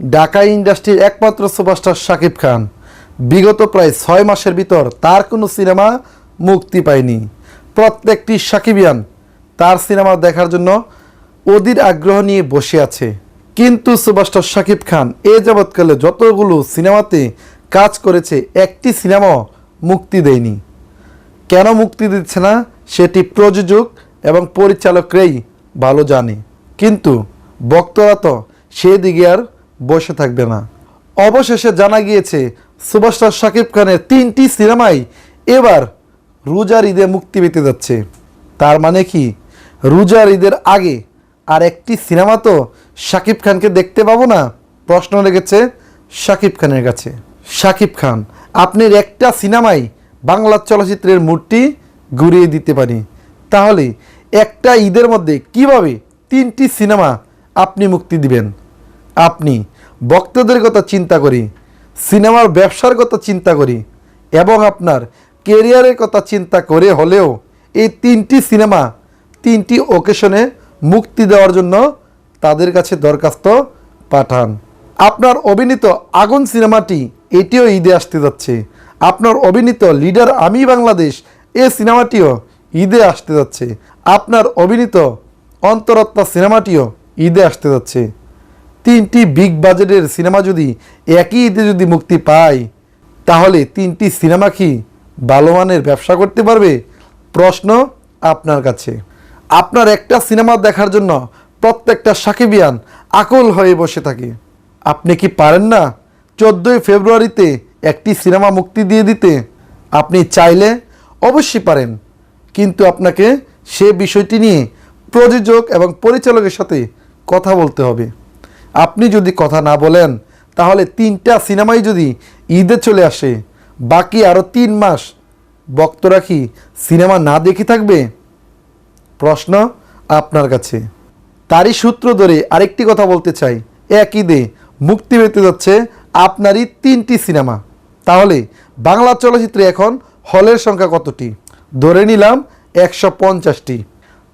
ঢাকা ইন্ডাস্ট্রির একমাত্র সুপারস্টার শাকিব খান। বিগত প্রায় ছয় মাসের ভিতর তার কোনো সিনেমা মুক্তি পায়নি। প্রত্যেকটি সাকিবিয়ান তার সিনেমা দেখার জন্য অধীর আগ্রহ নিয়ে বসে আছে। কিন্তু সুপারস্টার শাকিব খান এ যাবৎকালে যতগুলো সিনেমাতে কাজ করেছে, একটি সিনেমাও মুক্তি দেয়নি। কেন মুক্তি দিচ্ছে না, সেটি প্রযোজক এবং পরিচালকরাই ভালো জানে। কিন্তু বক্তরা তো সেদিকে আর বসে থাকবে না। অবশেষে জানা গিয়েছে সুপারস্টার শাকিব খানের তিনটি সিনেমাই এবার রোজার ঈদে মুক্তি পেতে যাচ্ছে। তার মানে কি? রোজার ঈদের আগে আর একটি সিনেমা তো শাকিব খানকে দেখতে পাবো না? প্রশ্ন লেগেছে শাকিব খানের কাছে। শাকিব খান, আপনার একটা সিনেমাই বাংলা চলচ্চিত্রের মূর্তি ঘুরিয়ে দিতে পারি। তাহলে একটা ঈদের মধ্যে কীভাবে তিনটি সিনেমা আপনি মুক্তি দিবেন? আপনি বক্তাদের কথা চিন্তা করি, সিনেমার ব্যবসার কথা চিন্তা করি এবং আপনার কেরিয়ারের কথা চিন্তা করে হলেও এই তিনটি সিনেমা, তিনটি ওকেশনে মুক্তি দেওয়ার জন্য তাদের কাছে দরখাস্ত পাঠান। আপনার অভিনীত আগুন সিনেমাটি এটিও ঈদে আসতে যাচ্ছে। আপনার অভিনীত লিডার আমি বাংলাদেশ এ সিনেমাটিও ঈদে আসতে যাচ্ছে। আপনার অভিনীত অন্তরাত্মা সিনেমাটিও ঈদে আসতে যাচ্ছে। তিনটি বিগ বাজেটের সিনেমা যদি একই ঈদে যদি মুক্তি পায়, তাহলে তিনটি সিনেমা কি ভালো মানের ব্যবসা করতে পারবে? প্রশ্ন আপনার কাছে। আপনার একটা সিনেমা দেখার জন্য প্রত্যেকটা সাকিবিয়ান আকুল হয়ে বসে থাকে। আপনি কি পারেন না চোদ্দোই ফেব্রুয়ারিতে একটি সিনেমা মুক্তি দিয়ে দিতে? আপনি চাইলে অবশ্যই পারেন। কিন্তু আপনাকে সে বিষয়টি নিয়ে প্রযোজক এবং পরিচালকের সাথে কথা বলতে হবে। আপনি যদি কথা না বলেন, তাহলে তিনটা সিনেমাই যদি ঈদে চলে আসে, বাকি আরও তিন মাস বক্তরা কি সিনেমা না দেখে থাকবে? প্রশ্ন আপনার কাছে। তারই সূত্র ধরে আরেকটি কথা বলতে চাই। এক ঈদে মুক্তি পেতে যাচ্ছে আপনারই তিনটি সিনেমা। তাহলে বাংলা চলচ্চিত্রে এখন হলের সংখ্যা কতটি? ধরে নিলাম একশো পঞ্চাশটি।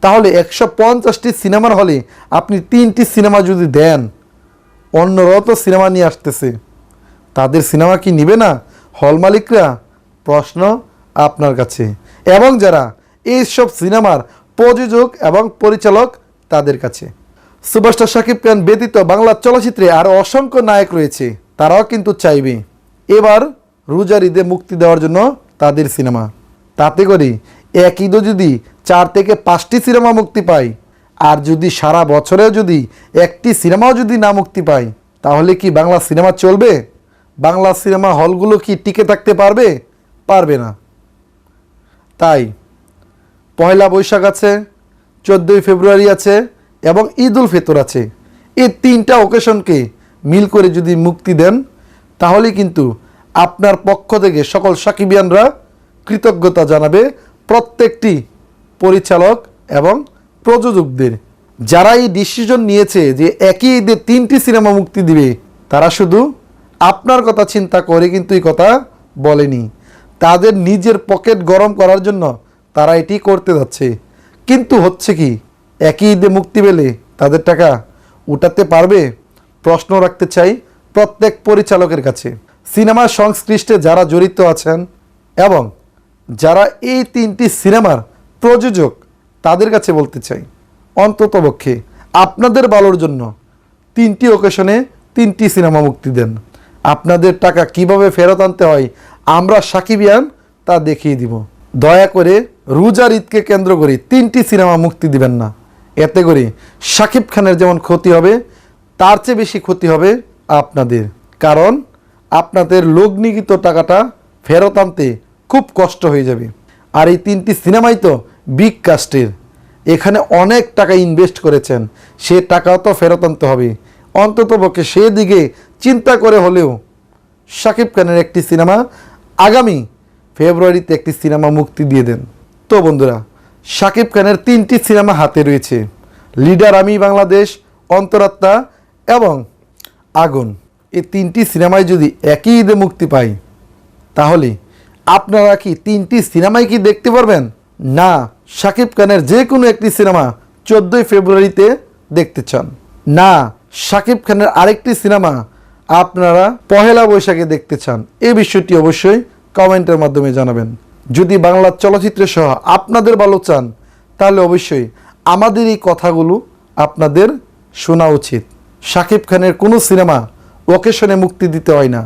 তাহলে একশো পঞ্চাশটি সিনেমার হলে আপনি তিনটি সিনেমা যদি দেন অন্যরাও তো সিনেমা নিয়ে আসতেছে। তাদের সিনেমা কি নিবে না? হল মালিকরা, প্রশ্ন আপনার কাছে। এবং যারা এইসব সিনেমার প্রযোজক এবং পরিচালক, তাদের কাছে। সুপারস্টার শাকিব খান ব্যতীত বাংলা চলচ্চিত্রে আরও অসংখ্য নায়ক রয়েছে। তারাও কিন্তু চাইবে। এবার রোজার ঈদে মুক্তি দেওয়ার জন্য তাদের সিনেমা। তাতে করে এক ঈদও যদি চার থেকে পাঁচটি সিনেমা মুক্তি পায় আর যদি সারা বছরেও যদি একটি সিনেমাও যদি না মুক্তি পায়, তাহলে কি বাংলা সিনেমা চলবে? বাংলা সিনেমা হলগুলো কি টিকে থাকতে পারবে? পারবে না। তাই পয়লা বৈশাখ আছে, চোদ্দোই ফেব্রুয়ারি আছে এবং ঈদ উল ফিতর আছে। এই তিনটা ওকেশনকে মিল করে যদি মুক্তি দেন, তাহলে কিন্তু আপনার পক্ষ থেকে সকল সাকিবিয়ানরা কৃতজ্ঞতা জানাবে প্রত্যেকটি পরিচালক এবং প্রযোজকদের যারা এই ডিসিশন নিয়েছে যে একই ঈদে তিনটি সিনেমা মুক্তি দিবে, তারা শুধু আপনার কথা চিন্তা করে কিন্তু এই কথা বলেনি। তাদের নিজের পকেট গরম করার জন্য তারা এটি করতে যাচ্ছে। কিন্তু হচ্ছে কি, একই ঈদে মুক্তি পেলে তাদের টাকা উঠাতে পারবে? প্রশ্ন রাখতে চাই প্রত্যেক পরিচালকের কাছে। সিনেমা সংশ্লিষ্টে যারা জড়িত আছেন এবং যারা এই তিনটি সিনেমার প্রযোজক তাদের কাছে বলতে চাই। অন্ততপক্ষে আপনাদের ভালোর জন্য তিনটি ওকেশনে তিনটি সিনেমা মুক্তি দেন। আপনাদের টাকা কীভাবে ফেরত আনতে হয় আমরা সাকিবিয়ান তা দেখিয়ে দিব। দয়া করে রোজার ঈদকে কেন্দ্র করে তিনটি সিনেমা মুক্তি দিবেন না। এতে করে সাকিব খানের যেমন ক্ষতি হবে, তার চেয়ে বেশি ক্ষতি হবে আপনাদের। কারণ আপনাদের লগ্নিকৃত টাকাটা ফেরত আনতে খুব কষ্ট হয়ে যাবে। আর এই তিনটি সিনেমাই তো বিগ কাস্টের এখানে অনেক টাকা ইনভেস্ট করেছেন, সে টাকাও তো ফেরত আনতে হবে। অন্ততপক্ষে সেদিকে চিন্তা করে হলেও শাকিব খানের একটি সিনেমা আগামী ফেব্রুয়ারিতে একটি সিনেমা মুক্তি দিয়ে দেন। তো বন্ধুরা, শাকিব খানের তিনটি সিনেমা হাতে রয়েছে, লিডার আমি বাংলাদেশ, অন্তরাত্মা এবং আগুন। এই তিনটি সিনেমায় যদি একই ঈদে মুক্তি পায় তাহলে আপনারা কি তিনটি সিনেমায় কি দেখতে পারবেন? না, শাকিব খানের যে কোনো একটি সিনেমা চোদ্দোই ফেব্রুয়ারিতে দেখতে চান। না, শাকিব খানের আরেকটি সিনেমা আপনারা পহেলা বৈশাখে দেখতে চান। এই বিষয়টি অবশ্যই কমেন্টের মাধ্যমে জানাবেন। যদি বাংলা চলচ্চিত্র সহ আপনাদের ভালো চান, তাহলে অবশ্যই আমাদের এই কথাগুলো আপনাদের শোনা উচিত। শাকিব খানের কোনো সিনেমা ওকেশনে মুক্তি দিতে হয় না।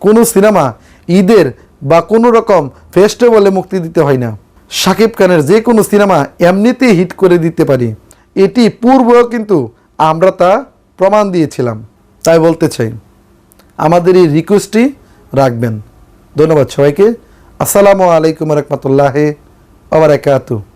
কোনো সিনেমা ঈদের বা কোনো রকম ফেস্টিভ্যালে মুক্তি দিতে হয় না। শাকিব খানের যে কোনো সিনেমা এমনিতেই হিট করে দিতে পারি। এটি পূর্ব কিন্তু আমরা তা প্রমাণ দিয়েছিলাম। তাই বলতে চাই আমাদের এই রিকোয়েস্টটি রাখবেন। ধন্যবাদ সবাইকে। আসসালামু আলাইকুম রহমতুল্লাহ আবার একাতু